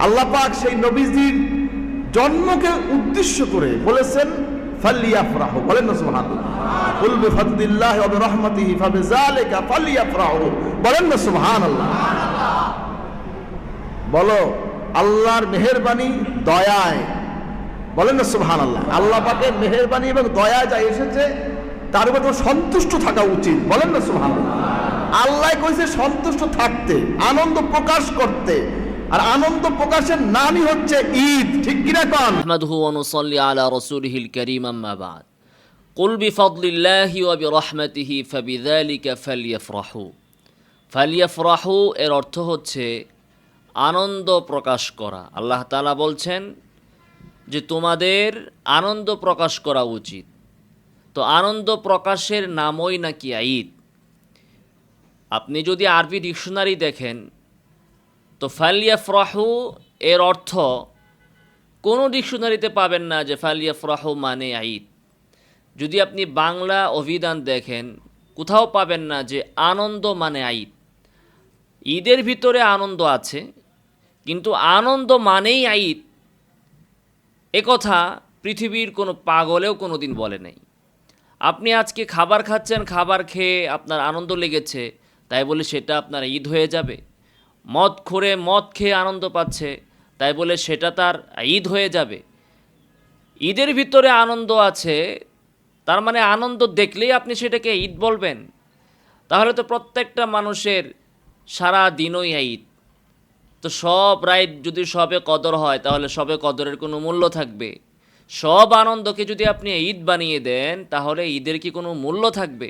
আল্লাহ পাক সেই নবীজির জন্মকে উদ্দেশ্য করে বলেছেন, ফালিয়াফরাহু। বলেন না বলো, আল্লাহর মেহেরবানি দয়ায়। বলেন না আল্লাহ এবং দয়া যা এসেছে, তার উপর সন্তুষ্ট থাকা উচিত। বলেন না সুবহানাল্লাহ। আল্লাহ কইছে সন্তুষ্ট থাকতে, আনন্দ প্রকাশ করতে। আর আনন্দ প্রকাশের নামই হচ্ছে ঈদ ঠিক কিনা কন نحمده ونصلي على رسوله الكريم أما بعد قل بفضل الله وبرحمته فبذلك فليفرحوا فليفرحوا এর অর্থ হচ্ছে আনন্দ প্রকাশ করা আল্লাহ তাআলা বলছেন যে তোমাদের আনন্দ প্রকাশ করা উচিত তো আনন্দ প্রকাশের নামই নাকি ঈদ আপনি যদি আরবি ডিকশনারি দেখেন তো ফালিয়াফরাহু এর অর্থ, কোনো ডিকশনারিতে পাবেন না যে ফালিয়াফরাহু মানে ঈদ। যদি আপনি বাংলা অভিধান দেখেন, কোথাও পাবেন না যে আনন্দ মানে ঈদ। ঈদের ভিতরে আনন্দ আছে, কিন্তু আনন্দ মানেই ঈদ। একথা পৃথিবীর কোনো পাগলেও কোনো দিন বলে নাই। আপনি আজকে খাবার খাচ্ছেন, খাবার খেয়ে আপনার আনন্দ লেগেছে, তাই বলে সেটা আপনার ঈদ হয়ে যাবে। মদ খোরে মদ খেয়ে আনন্দ পাচ্ছে। তাই বলে সেটা তার ঈদ হয়ে যাবে। ঈদের ভিতরে আনন্দ আছে, তার মানে আনন্দ দেখলেই আপনি সেটাকে ঈদ বলবেন। তাহলে তো প্রত্যেকটা মানুষের সারা দিনই ঈদ। তো সব রাইত যদি সবে কদর হয়, তাহলে সবে কদরের কোনো মূল্য থাকবে। সব আনন্দকে যদি আপনি ঈদ বানিয়ে দেন, তাহলে ঈদের কি কোনো মূল্য থাকবে?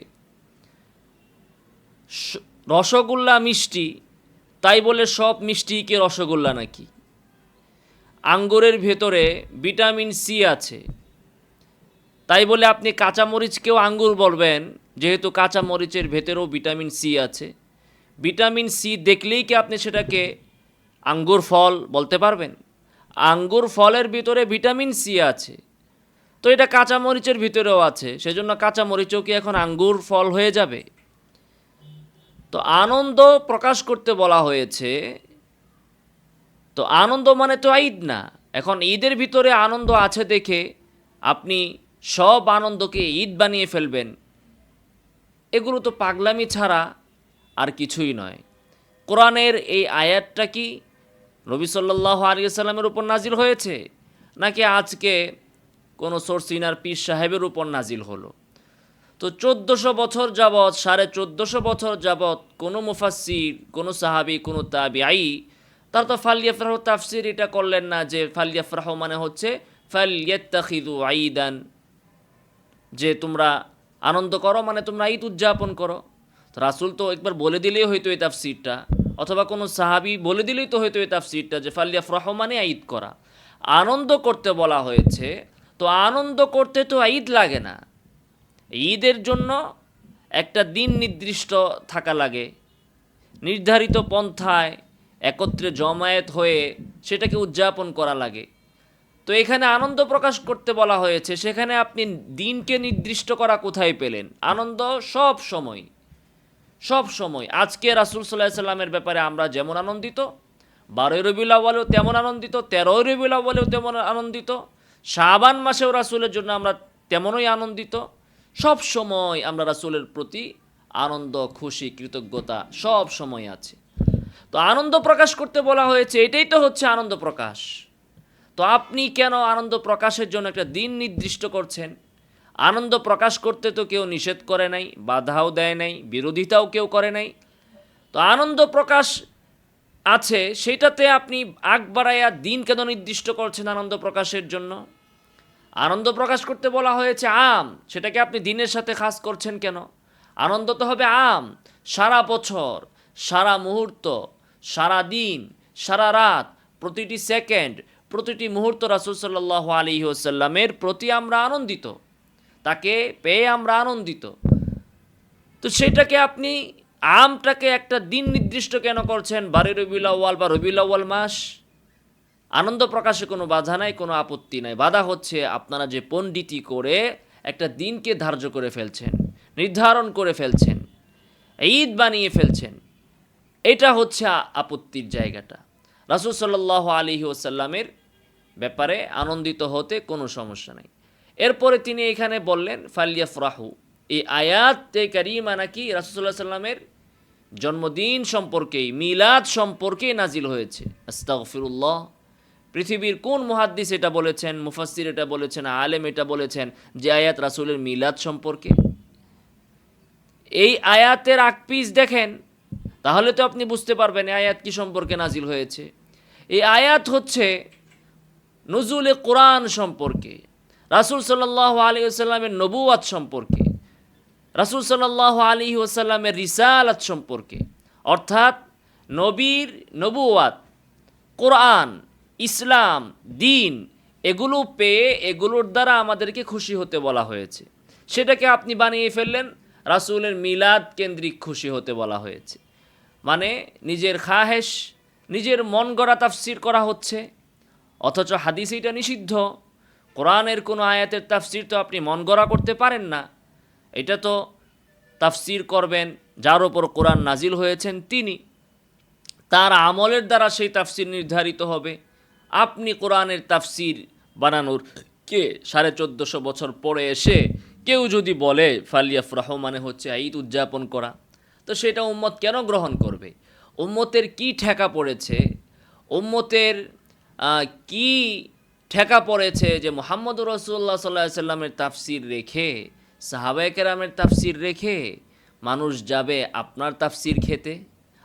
রসগোল্লা মিষ্টি তাই বলে সব মিষ্টি কি রসগোল্লা নাকি? আঙ্গুরের ভেতরে ভিটামিন সি আছে। তাই বলে আপনি কাঁচামরিচকেও আঙ্গুর বলবেন, যেহেতু কাঁচামরিচের ভেতরেও ভিটামিন সি আছে। ভিটামিন সি দেখলেই কি আপনি সেটাকে আঙ্গুর ফল বলতে পারবেন? আঙ্গুর ফলের ভিতরে ভিটামিন সি আছে। তো এটা কাঁচামরিচের ভিতরেও আছে, সেজন্য কাঁচামরিচও কি এখন আঙ্গুর ফল হয়ে যাবে? তো আনন্দ প্রকাশ করতে বলা হয়েছে। তো আনন্দ মানে তো ঈদ না। এখন ঈদের ভিতরে আনন্দ আছে দেখে আপনি সব আনন্দকে ঈদ বানিয়ে ফেলবেন। এগুলো তো পাগলামি ছাড়া আর কিছুই নয়। কোরআনের এই আয়াতটা কি নবী সাল্লাহ আলিয়াল্লামের উপর নাজিল হয়েছে? নাকি আজকে কোনো সোরসিনার পীর সাহেবের উপর নাজিল হলো? তো চোদ্দোশো বছর যাবৎ, সাড়ে চোদ্দোশো বছর যাবৎ কোনো মুফাসির কোনো সাহাবি, কোনো তাবিআই, তার তো ফালিয়াফরাহ তাফসির এটা করলেন না যে ফালিয়াফরাহ মানে হচ্ছে ফালিয়াত্তাখিদু আইদান। যে তোমরা আনন্দ করো মানে তোমরা ঈদ উদযাপন করো। রাসুল তো একবার বলে দিলেই হয়তো এই তাফসিরটা, অথবা কোনো সাহাবি বলে দিলেই তো হয়তো এই তাফসিরটা যে ফালিয়াফরাহ মানে ঈদ করা। আনন্দ করতে বলা হয়েছে, তো আনন্দ করতে তো ঈদ লাগে না। ঈদের জন্য একটা দিন নির্দিষ্ট থাকা লাগে। নির্ধারিত পন্থায় একত্রে জমায়েত হয়ে সেটাকে উদযাপন করা লাগে। তো এখানে আনন্দ প্রকাশ করতে বলা হয়েছে, সেখানে আপনি দিনকে নির্দিষ্ট করা কোথায় পেলেন? আনন্দ সব সময় সব সময়। আজকে রাসুল সাল্লাহ সাল্লামের ব্যাপারে আমরা যেমন আনন্দিত, বারোই রবিউল আউ্বালেও তেমন আনন্দিত, তেরোই রবিউল আউ্বালেও তেমন আনন্দিত, শাবান মাসেও রাসুলের জন্য আমরা তেমনই আনন্দিত। সব সময় আমরা রাসুলের প্রতি আনন্দ, খুশি, কৃতজ্ঞতা সব সময় আছে। তো আনন্দ প্রকাশ করতে বলা হয়েছে, এটাই তো হচ্ছে আনন্দ প্রকাশ। তো আপনি কেন আনন্দ প্রকাশের জন্য একটা দিন নির্দিষ্ট করছেন? আনন্দ প্রকাশ করতে তো কেউ নিষেধ করে নাই, বাধাও দেয় নাই, বিরোধিতাও কেউ করে নাই। তো আনন্দ প্রকাশ আছে, সেটাতে আপনি আগ বাড়াইয়া দিন কেন নির্দিষ্ট করছেন আনন্দ প্রকাশের জন্য? আনন্দ প্রকাশ করতে বলা হয়েছে আম। সেটাকে আপনি দিনের সাথে খাস করছেন কেন? আনন্দ তো হবে আম। সারা বছর, সারা মুহূর্ত, সারা দিন, সারা রাত, প্রতিটি সেকেন্ড, প্রতিটি মুহূর্ত রাসুল সাল্লাহ আলী ওসাল্লামের প্রতি আমরা আনন্দিত। তাকে পেয়ে আমরা আনন্দিত। তো সেটাকে আপনি আমটাকে একটা দিন নির্দিষ্ট কেন করছেন? বারে রবিউল আউ্য়াল বা রবিউল আউ্য়াল মাস? আনন্দ প্রকাশে কোনো বাধা নাই, কোনো আপত্তি নাই। বাধা হচ্ছে আপনারা যে পণ্ডিতি করে একটা দিনকে ধার্য করে ফেলছেন, নির্ধারণ করে ফেলছেন, ঈদ বানিয়ে ফেলছেন, এটা হচ্ছে আপত্তির জায়গাটা। রাসুল সাল্লাহ আলী ওসাল্লামের ব্যাপারে আনন্দিত হতে কোনো সমস্যা নাই। এরপরে তিনি এখানে বললেন ফালিয়া ফরাহু এই আয়াতে কারিমা নাকি রাসুল্লাহ সাল্লামের জন্মদিন সম্পর্কেই, মিলাদ সম্পর্কেই নাজিল হয়েছে। আস্তাগফিরুল্লাহ পৃথিবীর কোন মুহাদ্দিস এটা বলেছেন, মুফাসসির এটা বলেছেন, আলেম এটা বলেছেন যে আয়াত রাসূলের মিলাদ সম্পর্কে। এই আয়াতের আকপিস দেখেন, তাহলে তো আপনি বুঝতে পারবেন আয়াত কি সম্পর্কে নাজিল হয়েছে। এই আয়াত হচ্ছে নজুলে কোরআন সম্পর্কে, রাসূল সাল্লাহ আলী আসাল্লামের নবুয়াত সম্পর্কে, রাসূল সাল্লাহ আলী ওসাল্লামের রিসালাত সম্পর্কে। অর্থাৎ নবীর নবুয়াত কোরআন ইসলাম, দিন, এগুলো পেয়ে এগুলোর দ্বারা আমাদেরকে খুশি হতে বলা হয়েছে। সেটাকে আপনি বানিয়ে ফেললেন, রাসূলের মিলাদ কেন্দ্রিক খুশি হতে বলা হয়েছে। মানে নিজের খাহেশ, নিজের মন গড়া তাফসির করা হচ্ছে, অথচ হাদিস এটা নিষিদ্ধ। কোরআনের কোনো আয়াতের তাফসির তো আপনি মন গড়া করতে পারেন না। এটা তো তাফসির করবেন, যার ওপর কোরআন নাজিল হয়েছেন তিনি। তার আমলের দ্বারা সেই তাফসির নির্ধারিত হবে। আপনি কোরআনের তাফসির বানানোর কে সাড়ে চোদ্দোশো বছর পরে এসে কেউ যদি বলে ফালিয়াফ রহমানে হচ্ছে ঈদ উদযাপন করা, তো সেটা উম্মত কেন গ্রহণ করবে? উম্মতের কি ঠেকা পড়েছে? উম্মতের কি ঠেকা পড়েছে যে মোহাম্মদ রসুল্লাহ সাল্লাহ সাল্লামের তাফসির রেখে, সাহাবায়ে কেরামের তাফসির রেখে মানুষ যাবে আপনার তাফসির খেতে,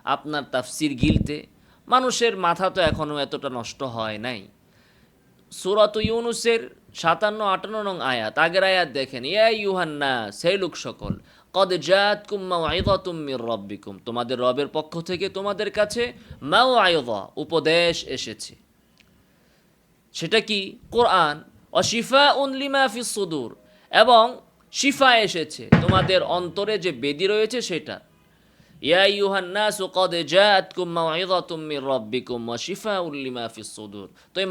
আপনার তাফসির গিলতে মানুষের মাথা তো এখনও এতটা নষ্ট হয় নাই। সুরাত ইউনুসের সাতান্ন, আটান্ন নং আয়াত, আগের আয়াত দেখেন, ইয়া ইউহান্না সেই লোক সকল, কদ জাত কুম্মা মির রব্বিকুম, তোমাদের রবের পক্ষ থেকে তোমাদের কাছে মাও আয়দা উপদেশ এসেছে। সেটা কি? কোরআন অশিফা উনলিমা ফি সুদূর, এবং শিফা এসেছে, তোমাদের অন্তরে যে বেদি রয়েছে সেটা। শিফাউল তো এই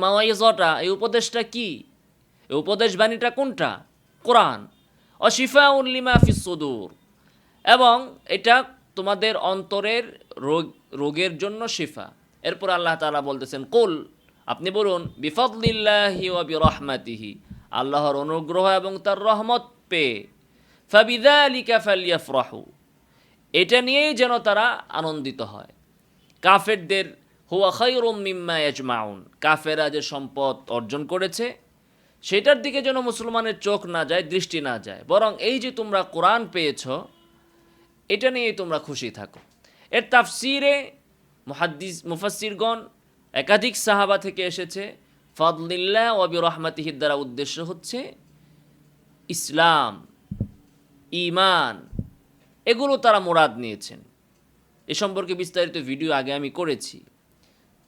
এই উপদেশটা কি? এই উপদেশ বাণীটা কোনটা? কোরআন। লিমা ফিস সুদূর। এবং এটা তোমাদের অন্তরের রোগ, রোগের জন্য শিফা। এরপর আল্লাহ তাআলা বলতেছেন, কুল আপনি বলুন, বিফদলিল্লাহি ওয়া বিরহমাতিহি আল্লাহর অনুগ্রহ এবং তার রহমত পেয়ে। ফাবিযালিকা ফালিয়াফরাহু এটা নিয়েই যেন তারা আনন্দিত হয়। কাফেরদের, হুয়া খৈরুম মিম্মা ইয়াজমাউন কাফেরা যে সম্পদ অর্জন করেছে, সেটার দিকে যেন মুসলমানের চোখ না যায়, দৃষ্টি না যায়। বরং এই যে তোমরা কোরআন পেয়েছ, এটা নিয়েই তোমরা খুশি থাকো। এর তাফসিরে মুহাদ্দিস মুফাসিরগণ একাধিক সাহাবা থেকে এসেছে, ফদলিল্লাহ ওয়াবি রহমাতিহির দ্বারা উদ্দেশ্য হচ্ছে, ইসলাম ইমান এগুলো তারা মোরাদ নিয়েছেন। এ সম্পর্কে বিস্তারিত ভিডিও আগে আমি করেছি।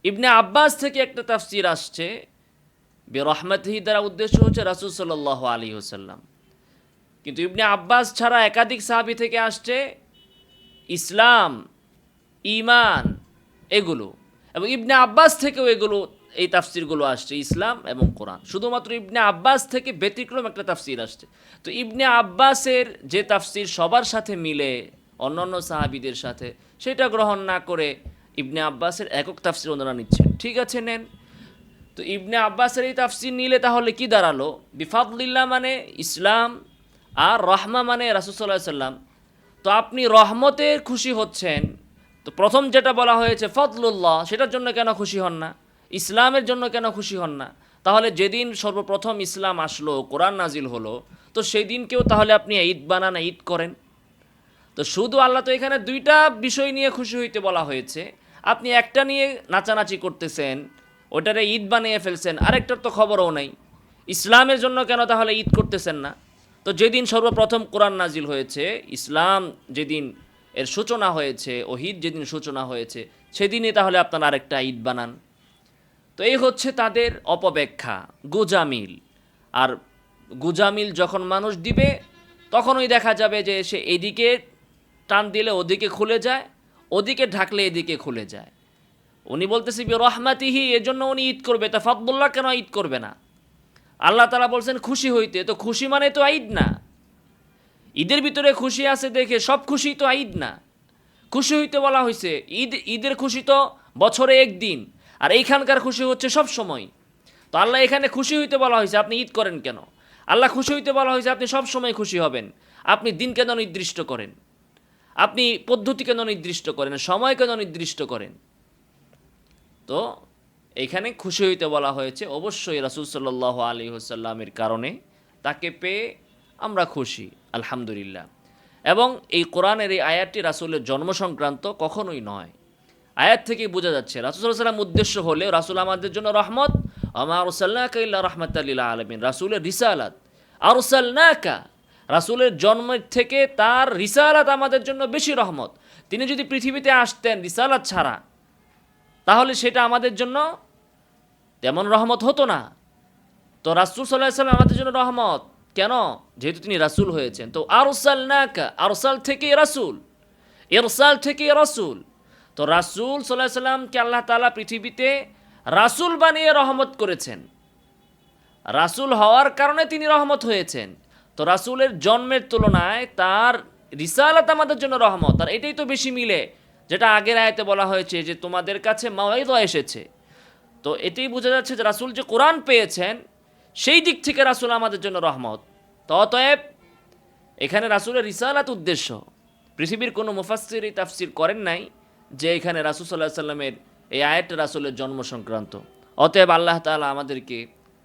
ইবনে আব্বাস থেকে একটা তাফসির আসছে বেরহমতহি দ্বারা উদ্দেশ্য হচ্ছে রাসুল সাল্লাহ আলী হোসাল্লাম কিন্তু ইবনে আব্বাস ছাড়া একাধিক সাহাবি থেকে আসছে, ইসলাম ইমান এগুলো। এবং ইবনে আব্বাস থেকেও এগুলো এই তাফসিরগুলো আসছে, ইসলাম এবং কোরআন। শুধুমাত্র ইবনে আব্বাস থেকে ব্যতিক্রম একটা তাফসির আসছে। তো ইবনে আব্বাসের যে তাফসির সবার সাথে মিলে, অন্যান্য সাহাবিদের সাথে, সেটা গ্রহণ না করে ইবনে আব্বাসের একক তাফসির ওনারা নিচ্ছেন। ঠিক আছে, নেন। তো ইবনে আব্বাসের এই তাফসির নিলে তাহলে কি দাঁড়াল? বিফাদুল্লাহ মানে ইসলাম, আর রহমা মানে রাসুসাল্লাহ সাল্লাম তো আপনি রহমতের খুশি হচ্ছেন। তো প্রথম যেটা বলা হয়েছে, ফদলুল্লাহ, সেটার জন্য কেন খুশি হন না? ইসলামের জন্য কেন খুশি হন না? তাহলে যেদিন সর্বপ্রথম ইসলাম আসলো, কোরআন নাজিল হলো, তো সেই দিনকেও তাহলে আপনি ঈদ বানান, ঈদ করেন। তো শুধু আল্লাহ তো এখানে দুইটা বিষয় নিয়ে খুশি হইতে বলা হয়েছে। আপনি একটা নিয়ে নাচানাচি করতেছেন, ওটারে ঈদ বানিয়ে ফেলছেন, আরেকটার তো খবরও নাই। ইসলামের জন্য কেন তাহলে ঈদ করতেছেন না? তো যেদিন সর্বপ্রথম কোরআন নাজিল হয়েছে, ইসলাম যেদিন এর সূচনা হয়েছে, ওহিদ যেদিন সূচনা হয়েছে, সেদিনই তাহলে আপনার আরেকটা ঈদ বানান। তো এই হচ্ছে তাদের অপব্যাখ্যা, গুজামিল। আর গুজামিল যখন মানুষ দিবে, তখনই দেখা যাবে যে সে এদিকে টান দিলে ওদিকে খুলে যায়, ওদিকে ঢাকলে এদিকে খুলে যায়। উনি বলতেছে, বি রহমাতিহি এর জন্য উনি ঈদ করবে। তা ফদুল্লাহ কেন ঈদ করবে না? আল্লাহ তালা বলছেন, খুশি হইতে তো খুশি মানে তো ঈদ না। ঈদের ভিতরে খুশি আছে দেখে সব খুশি তো ঈদ না। খুশি হইতে বলা হয়েছে ঈদ, ঈদের খুশি তো বছরে একদিন। আর এইখানকার খুশি হচ্ছে সব সময়। তো আল্লাহ এখানে খুশি হইতে বলা হয়েছে, আপনি ঈদ করেন কেন? আল্লাহ খুশি হইতে বলা হয়েছে, আপনি সব সময় খুশি হবেন। আপনি দিন কেন নির্দিষ্ট করেন। আপনি পদ্ধতি কেন নির্দিষ্ট করেন সময় কেন নির্দিষ্ট করেন। তো এখানে খুশি হইতে বলা হয়েছে, অবশ্যই রাসুল সাল্লাহ আলী হুসাল্লামের কারণে তাকে পেয়ে আমরা খুশি, আলহামদুলিল্লাহ। এবং এই কোরআনের এই আয়াতটি রাসুলের জন্ম সংক্রান্ত কখনোই নয়। আয়াত থেকেই বোঝা যাচ্ছে, রাসুল সাল্লাম উদ্দেশ্য হলে রাসুল আমাদের জন্য রহমত। আমার সাল্লাহ রহমত আলমিন। রাসুলের রিসালাত। আর সাল্লাকা রাসুলের জন্মের থেকে তার রিসালাত আমাদের জন্য বেশি রহমত। তিনি যদি পৃথিবীতে আসতেন রিসালাত ছাড়া, তাহলে সেটা আমাদের জন্য তেমন রহমত হতো না। তো রাসুল সাল্লাহ সাল্লাম আমাদের জন্য রহমত। কেন? যেহেতু তিনি রাসুল হয়েছেন। তো আরসাল নাকা আরসাল থেকে রাসুল। এরসাল থেকে রাসুল। তো রাসুল সাল্লাহ সাল্লামকে আল্লাহ তালা পৃথিবীতে রাসুল বানিয়ে রহমত করেছেন। রাসুল হওয়ার কারণে তিনি রহমত হয়েছেন। তো রাসুলের জন্মের তুলনায় তার রিসালাত আমাদের জন্য রহমত। আর এটাই তো বেশি মিলে, যেটা আগের আয়তে বলা হয়েছে যে তোমাদের কাছে মাওয়াইদা এসেছে। তো এতেই বোঝা যাচ্ছে যে রাসুল যে কোরআন পেয়েছেন, সেই দিক থেকে রাসুল আমাদের জন্য রহমত। তো অতএব এখানে রাসুলের রিসালাত উদ্দেশ্য। পৃথিবীর কোনো মুফাসির তাফসির করেন নাই। যে এখানে রাসুল সাল্লাহ সাল্লামের এই আয়াতটা রাসুলের জন্ম সংক্রান্ত অতএব আল্লাহ তালা আমাদেরকে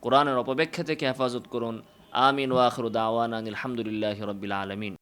কোরআনের অপব্যাখ্যা থেকে হেফাজত করুন। আমিন ওয়াখরুদ আওয়ান আলহামদুলিল্লাহ রবিল আলমিন।